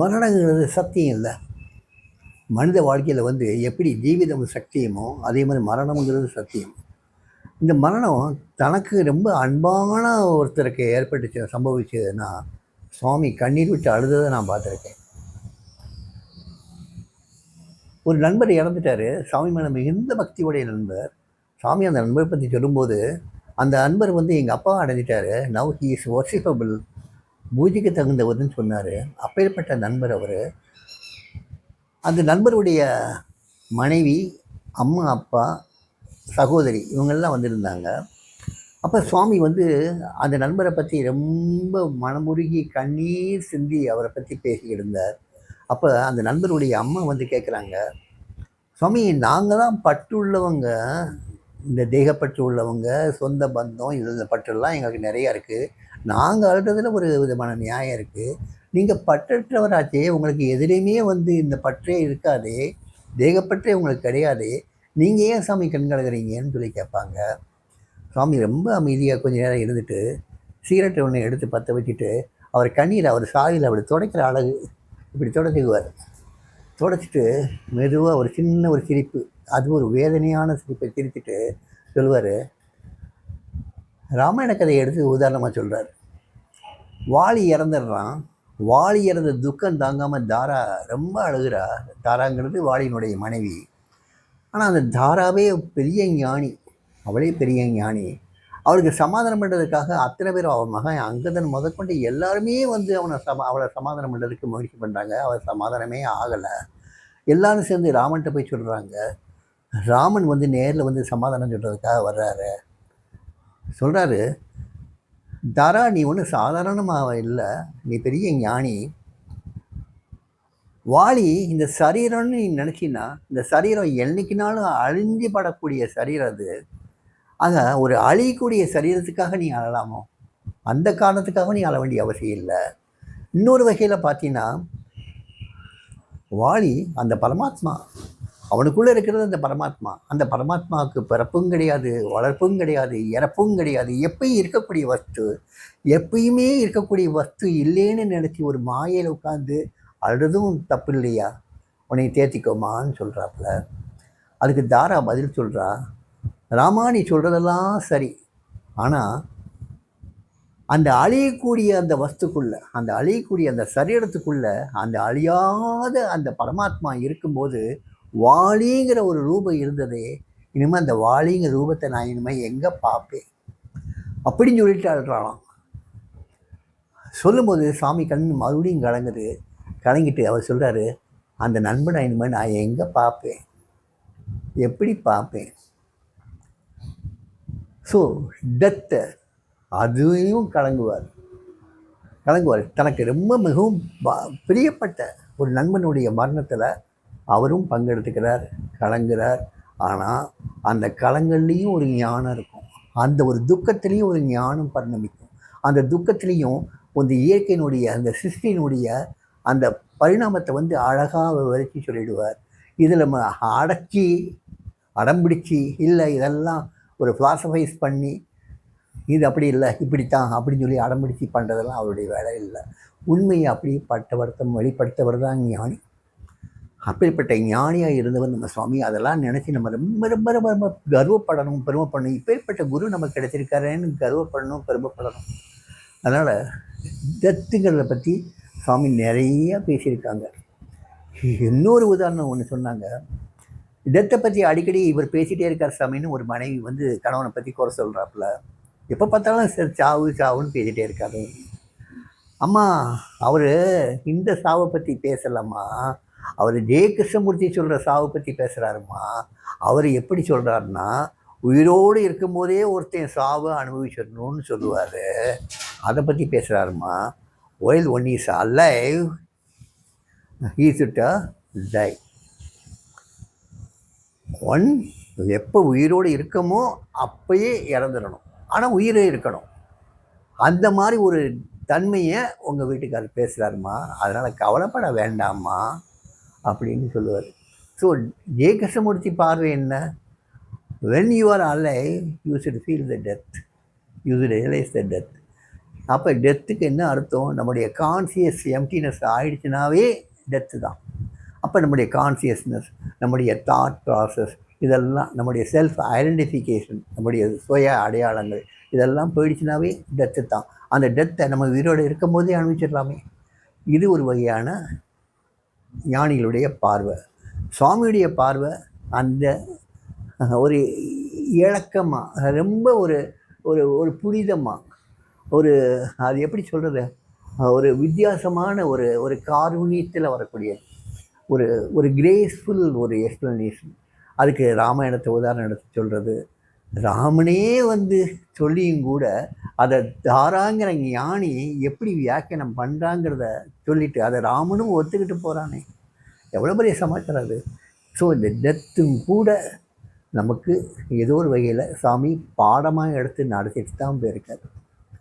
மரணங்கிறது சத்தியம் இல்லை. மனித வாழ்க்கையில் வந்து எப்படி ஜீவிதம் சத்தியமோ அதே மாதிரி மரணம்ங்கிறது சத்தியம். இந்த மரணம் தனக்கு ரொம்ப அன்பான ஒருத்தருக்கு ஏற்பட்டுச்சு சம்பவிச்சதுன்னா சுவாமி கண்ணீர் விட்டு அழுததை நான் பார்த்துருக்கேன். ஒரு நண்பர் இறந்துட்டாரு. சாமி மேலே மிகுந்த பக்தியுடைய நண்பர். சாமி அந்த நண்பரை பற்றி சொல்லும்போது அந்த நண்பர் வந்து எங்கள் அப்பா அடைஞ்சிட்டாரு. நவ் ஹீ இஸ் ஒர்ஷிப்பபிள் பூஜைக்கு தகுந்தவர்னு சொன்னார். அப்பேற்பட்ட நண்பர் அவர். அந்த நண்பருடைய மனைவி அம்மா அப்பா சகோதரி இவங்கெல்லாம் வந்திருந்தாங்க. அப்போ சுவாமி வந்து அந்த நண்பரை பற்றி ரொம்ப மனமுருகி கண்ணீர் சிந்தி அவரை பற்றி பேசியிருந்தார் அப்போ அந்த நண்பருடைய அம்மா வந்து கேட்குறாங்க சுவாமி நாங்கள் தான் பற்று உள்ளவங்க இந்த தேகப்பற்று உள்ளவங்க சொந்த பந்தம் இதில் பற்றெல்லாம் எங்களுக்கு நிறையா இருக்குது நாங்கள் அழுகிறதுல ஒரு விதமான நியாயம் இருக்குது நீங்கள் பற்றற்றவராச்சே உங்களுக்கு எதிரையுமே வந்து இந்த பற்றே இருக்காதே தேகப்பற்றே உங்களுக்கு கிடையாது நீங்கள் ஏன் சாமி கண் சொல்லி கேட்பாங்க. சாமி ரொம்ப அமைதியாக கொஞ்ச நேரம் இருந்துட்டு சிகரெட்டை ஒன்று எடுத்து பற்ற வச்சுட்டு அவர் கண்ணீர் அவர் சாயில் அப்படி துடைக்கிற அழகு இப்படி துடைச்சிக்குவார் துடைச்சிட்டு மெதுவாக ஒரு சின்ன ஒரு சிரிப்பு அது ஒரு வேதனையான சிரிப்பை சிரிச்சிட்டு சொல்லுவார் ராமாயண கதையை எடுத்து உதாரணமாக சொல்கிறார் வாலி இறந்துடுறான். வாலி இறந்த துக்கம் தாங்காமல் தாரா ரொம்ப அழுகிறா. தாராங்கிறது வாலியினுடைய மனைவி. ஆனால் அந்த தாராவே பெரிய ஞானி. அவளே பெரிய ஞானி. அவளுக்கு சமாதானம் பண்ணுறதுக்காக அத்தனை பேர் அவன் மகன் அங்கதன் முதற்கொண்டு எல்லாருமே வந்து அவனை சமா அவளை சமாதானம் பண்ணுறதுக்கு முயற்சி பண்ணுறாங்க அவள் சமாதானமே ஆகலை. எல்லாரும் சேர்ந்து ராமன்கிட்ட போய் சொல்கிறாங்க ராமன் வந்து நேரில் வந்து சமாதானம் சொல்கிறதுக்காக வர்றாரு. சொல்கிறாரு தாரா நீ ஒன்றும் சாதாரணமாக இல்லை நீ பெரிய ஞானி. வாளி இந்த சரீரம்னு நீ நினச்சின்னா இந்த சரீரம் என்னைக்குனாலும் அழிஞ்சு படக்கூடிய சரீரம் அது. ஆக ஒரு அழியக்கூடிய சரீரத்துக்காக நீ அழலாமோ? அந்த காரணத்துக்காக நீ அழ வேண்டிய அவசியம் இல்லை. இன்னொரு வகையில் பார்த்தீங்கன்னா வாளி அந்த பரமாத்மா அவனுக்குள்ளே இருக்கிறது அந்த பரமாத்மா. அந்த பரமாத்மாவுக்கு பிறப்பும் கிடையாது வளர்ப்பும் கிடையாது இறப்பும் கிடையாது. எப்பயும் இருக்கக்கூடிய வஸ்து எப்பயுமே இருக்கக்கூடிய வஸ்து இல்லைன்னு நினச்சி ஒரு மாயையில் உட்காந்து அழுதும் தப்பு இல்லையா உன்னை தேத்திக்கோமான்னு சொல்கிறாப்புல அதுக்கு தாரா பதில் சொல்கிறா ராமா நீ சொல்கிறதெல்லாம் சரி. ஆனால் அந்த அழியக்கூடிய அந்த வஸ்துக்குள்ள அந்த அழியக்கூடிய அந்த சரீரத்துக்குள்ள அந்த அழியாத அந்த பரமாத்மா இருக்கும்போது வாளிங்கிற ஒரு ரூபம் இருந்ததே இனிமேல் அந்த வாளிங்கிற ரூபத்தை நான் இனிமேல் எங்கே பார்ப்பேன்? அப்படின்னு சொல்லிட்டு அழுறாளாம் சொல்லும்போது சாமி கண் மறுபடியும் கலங்குது. கலங்கிட்டு அவர் சொல்கிறாரு அந்த நண்பனை இனிமேல் நான் எங்கே பார்ப்பேன்? எப்படி பார்ப்பேன்? ஸோ டெத்தை அதையும் கலங்குவார். கலங்குவார். தனக்கு ரொம்ப மிகவும் பிரியப்பட்ட ஒரு நண்பனுடைய மரணத்தில் அவரும் பங்கெடுத்துக்கிறார் கலங்குறார். ஆனால் அந்த கலங்கள்லேயும் ஒரு ஞானம் இருக்கும். அந்த ஒரு துக்கத்துலேயும் ஒரு ஞானம் பரிணமிக்கும். அந்த துக்கத்துலேயும் அந்த இயற்கையினுடைய அந்த சிருஷ்டியினுடைய அந்த பரிணாமத்தை வந்து அழகாக விவரித்து சொல்லிடுவார். இதில் நம்ம அடக்கி அடம்பிடிச்சு இல்லை இதெல்லாம் ஒரு ஃபிலாசபைஸ் பண்ணி இது அப்படி இல்லை இப்படித்தான் அப்படின்னு சொல்லி அடம்பிடிச்சு பண்ணுறதெல்லாம் அவருடைய வேலை இல்லை. உண்மையை அப்படியே பட்டவர்த்தம் வெளிப்படுத்தவர் தான் ஞானி. அப்படிப்பட்ட ஞானியாக இருந்தவர் நம்ம சுவாமி. அதெல்லாம் நினச்சி நம்ம ரொம்ப ரொம்ப ரொம்ப ரொம்ப கர்வப்படணும் பெருமைப்படணும். இப்பேற்பட்ட குரு நமக்கு கிடைச்சிருக்காருன்னு கர்வப்படணும் பெருமைப்படணும். அதனால் தத்துங்களை பற்றி சுவாமி நிறையா பேசியிருக்காங்க. இன்னொரு உதாரணம் ஒன்று சொன்னாங்க. தத்தை பற்றி அடிக்கடி இவர் பேசிகிட்டே இருக்கார் சாமின்னு ஒரு மனைவி வந்து கணவனை பற்றி குறை சொல்கிறாப்புல எப்போ பார்த்தாலும் சரி சாவு சாவுன்னு பேசிகிட்டே இருக்காரு. அம்மா அவர் இந்த சாவை பற்றி பேசலாமா? அவர் ஜெய கிருஷ்ணமூர்த்தி சொல்கிற சாவை பற்றி பேசுகிறாருமா அவர் எப்படி சொல்கிறாருன்னா உயிரோடு இருக்கும்போதே ஒருத்தன் சாவை அனுபவிச்சிடணும்னு சொல்லுவார். அதை பற்றி பேசுகிறாருமா while one is alive is it die uh, one எப்போ உயிரோடு இருக்கமோ அப்பயே இறந்துடணும். ஆனால் உயிரே இருக்கணும். அந்த மாதிரி ஒரு தன்மையை உங்கள் வீட்டுக்காரர் பேசுகிறாருமா அதனால் கவலைப்பட வேண்டாம்மா. அப்படின்னு சொல்லுவார். ஸோ ஜே கிருஷ்ணமூர்த்தி பார்வை என்ன? When you are alive you should feel the death you should realise the death அப்போ டெத்துக்கு என்ன அர்த்தம்? நம்முடைய கான்சியஸ் எம்டினஸ் ஆயிடுச்சுனாவே டெத்து தான். அப்போ நம்முடைய கான்சியஸ்னஸ் நம்முடைய தாட் ப்ராசஸ் இதெல்லாம் நம்முடைய செல்ஃப் ஐடென்டிஃபிகேஷன் நம்முடைய சுய அடையாளங்கள் இதெல்லாம் போயிடுச்சுனாவே டெத்து தான். அந்த டெத்தை நம்ம உயிரோடு இருக்கும் போதே அனுபவிச்சிடலாமே. இது ஒரு வகையான ஞானிகளுடைய பார்வை. சுவாமியுடைய பார்வை அந்த ஒரு இழக்கமாக ரொம்ப ஒரு ஒரு ஒரு புனிதமாக ஒரு அது எப்படி சொல்கிறது ஒரு வித்தியாசமான ஒரு ஒரு காரூணியத்தில் வரக்கூடிய ஒரு ஒரு கிரேஸ்ஃபுல் ஒரு எக்ஸ்ப்ளனேஷன் அதுக்கு ராமாயணத்தை உதாரணம் எடுத்து சொல்கிறது ராமனே வந்து சொல்லியும் கூட அதை தாராங்கிற ஞானி எப்படி வியாக்கியானம் பண்ணுறாங்கிறத சொல்லிட்டு அதை ராமனும் ஒத்துக்கிட்டு போகிறானே எவ்வளோ பெரிய சமாச்சாரம் அது. ஸோ இந்த டெத்தும் கூட நமக்கு ஏதோ ஒரு வகையில் சாமி பாடமாக எடுத்து நடத்திட்டு தான் போயிருக்காரு.